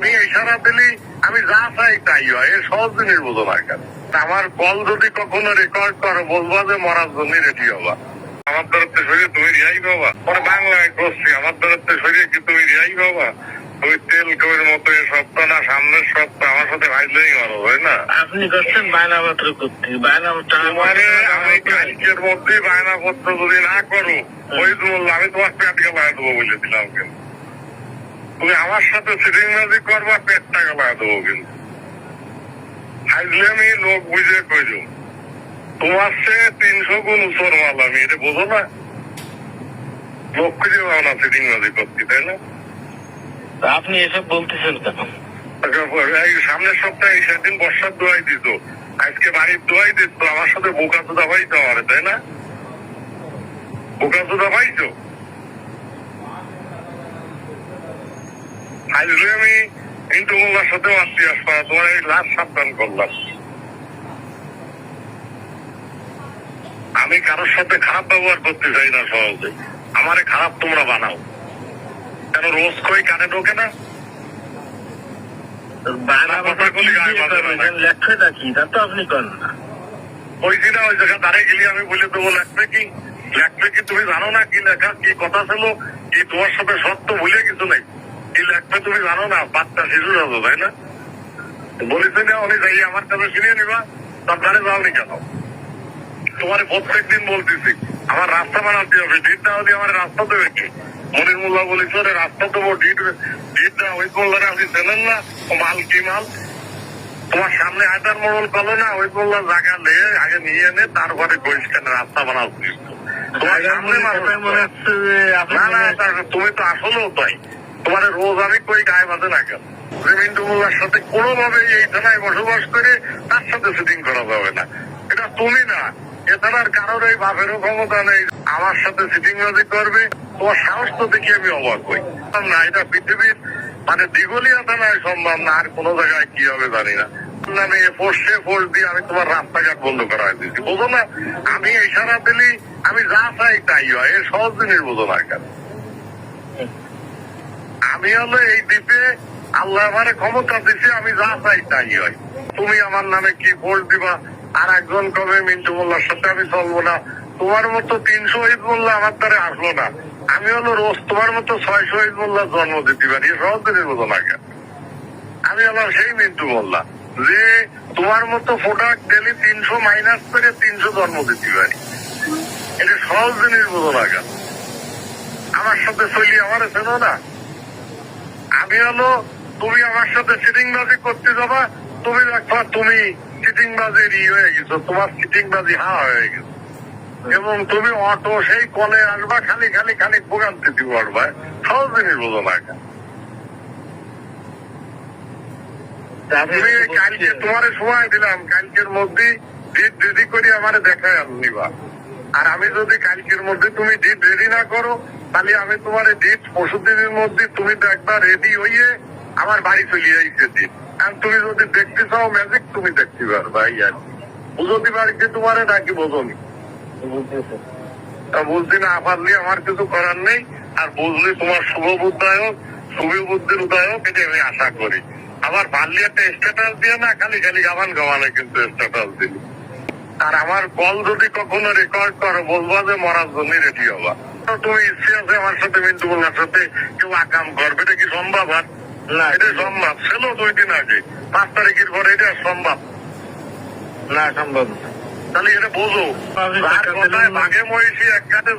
আমি ইশারা দিলি আমি যা চাই তাই হয়। এ সহজ জিনিস বোঝো না আমার কল যদি কখনো রেকর্ড করো বলব যে মরার জন্য রেডি হবা। আমার তরফতে সরিয়ে তুমি রিহাই পাবা। পরে বাংলায় করছি আমার তরফতে সরিয়ে কি তুমি রিহাই পাবা? তুমি তেল কবির মতো এ সপ্তাহ না সামনের সপ্তাহ আমার সাথে ভাইলেই মারো তাই না? আপনি করছেন বায়না পত্র করতে বায়না তোমারে আমি কালকের মধ্যে বায়না পত্র যদি না করো ওই বলল আমি তোমার পেট গেলায় দেবো বলে দিলাম কিন্তু। তুমি আমার সাথে সিটিং ম্যাজিক করবা পেটটা গেলায় দেবো কিন্তু। আমি লোক বুঝে কইল। তোমার সে তিনশো গুণ উচর মাল আমি এটা বোঝো না? লোক খুঁজে পাও না সিটিং ম্যাজিক করতে তাই না? আপনি এসব বলতেছেন কেন? এই সামনের সপ্তাহে এই সেদিন বর্ষার দোয়াই দিত। আজকে বাড়ির দোয়াই দিত আমার সাথে বোকা চোদা পাইতো আমার তাই না? বোকা চোদা পাইছো আজকে আমি ইন্টু মোল্লার সাথে আসছি আসবা তোমার এই লাস্ট সাবধান করলাম। আমি কারোর সাথে খারাপ ব্যবহার করতে চাই না সহজে। আমারে খারাপ তোমরা বানাও। কেন রোজ কই কানে ঢোকে না? আপনি করেন ওই দিনে ওই জায়গা দাঁড়িয়ে গেলি আমি বলে দেবো কি? কি? তুমি জানো না কি লেখা কি কথা ছিল? কি তোমার সাথে সত্য ভুলে কিছু নেই কি তুমি জানো না বাচ্চা শিশু যাব তাই না? বলেছে না উনি যাই আমার কাছে শুনিয়ে নিবা তার ধারে যাওনি কেন? তোমার প্রত্যেক দিন বলতেছি আমার রাস্তা বানাতে হবে ডিট না হলে আমার রাস্তা দেবে কি? মনির মোল্লা বলেছে রাস্তা দেবো ডিট ডিট না ওই মোল্লারে আপনি চেনেন না ও মাল কি মাল? তোমার সামনে আয়তার মোড়ল করল না ওই বলল জায়গা নিয়ে আগে নিয়ে নে তারপরে পরিষ্কার রাস্তা বানাও। তোমার সামনে মানুষ মনে হচ্ছে না না তুমি তো আসলেও তাই। তোমার রোজ আমি কই গায়ে বাঁধে না কেন? মিন্টু মোল্লার সাথে কোনোভাবে এই থানায় বসবাস করে তার সাথে শুটিং করা যাবে না। এটা তুমি না। এছাড়ার কারোর এই বাপেরও ক্ষমতা নেই। আমার সাথে সিটিং বাজি করবে, তোমার সাহস তো দেখি আমি অবাক হই। না, এটা পৃথিবীর মানে দিগলিয়া থানায় সম্ভব না, আর কোনো জায়গায় কি হবে জানি না। নামে ফোর্সে ফোর্স দিয়ে আমি তোমার রাস্তাঘাট বন্ধ করা দিয়েছি। বোঝো না, আমি ইশারা দিলি, আমি যা চাই তাই হয়। এ সহজ জিনিস বোঝো না কেন? আমি হলো এই দ্বীপে আল্লাহ আমারে ক্ষমতা দিছে, আমি যা চাই তাই হয়। তুমি আমার নামে কি ভোট দিবা? আর একজন কবে মিন্টু মোল্লার সাথে আমি চলবো না? তোমার মতো তিনশো ঈদ মোল্লা আমার দ্বারা আসলো না। আমি হলো রোজ তোমার মতো ছয়শো ঈদ মোল্লার জন্ম দিতে পারি। সহজ জিনিস বোঝো না আমি হলাম সেই মিন্টু মোল্লা, যে তোমার মতো প্রোডাক্ট ডেলি তিনশো মাইনাস করে তিনশো জন্ম দিতে পারি। এটা সহজ জিনিস বোঝো না আমার সাথে চলি আমার চেনো না। আমি হলো তুমি আমার সাথে সিটিং বাজি করতে যাবা তুমি দেখবা তুমি সিটিংবাজির ই হয়ে গেছো তোমার সিটিং বাজি হা হয়ে গেছে। এবং তুমি অটো সেই কলে আসবা খালি খালি খালি ভোগান্তি দিব আসবা সহজ জিনিস বোঝো না কালকে তোমার সময় দিলাম কালকের মধ্যে রেডি করে আমার দেখায় নিবা আর আমি যদি কালকের মধ্যে তুমি ডিট রেডি না করো, তাহলে আমি তোমার ডিট পরশু দিনের মধ্যে তুমি দেখবা রেডি হইয়ে আমার বাড়ি চলে আইছে ডিট আর তুমি যদি দেখতে চাও ম্যাজিক তুমি দেখতে পারবা এই আর। বুঝতে পারছি তোমার নাকি বোঝনি। তা বুঝতে না পারলে আমার কিছু করার নেই, আর বুঝলে তোমার শুভ বুদ্ধায়ক শুভ বুদ্ধির উদায়ক এটা আমি আশা করি। আবার পারলে স্ট্যাটাস দিয়ে না, খালি খালি গামান গামানে কিন্তু স্ট্যাটাস দিল। আর আমার কল যদি কখনো রেকর্ড করো বলব যে মরার জন্য রেডি হবা। তুমি ইচ্ছে আছে আমার সাথে মিন্টু বলার সাথে কেউ আকাম করবে এটা কি সম্ভব? আর না এটা সম্ভব। ছিল দুই দিন আগে। পাঁচ তারিখের পরে এটা সম্ভব। না সম্ভব তাহলে এটা বোঝো। বাঘে মহিষী এক কাটে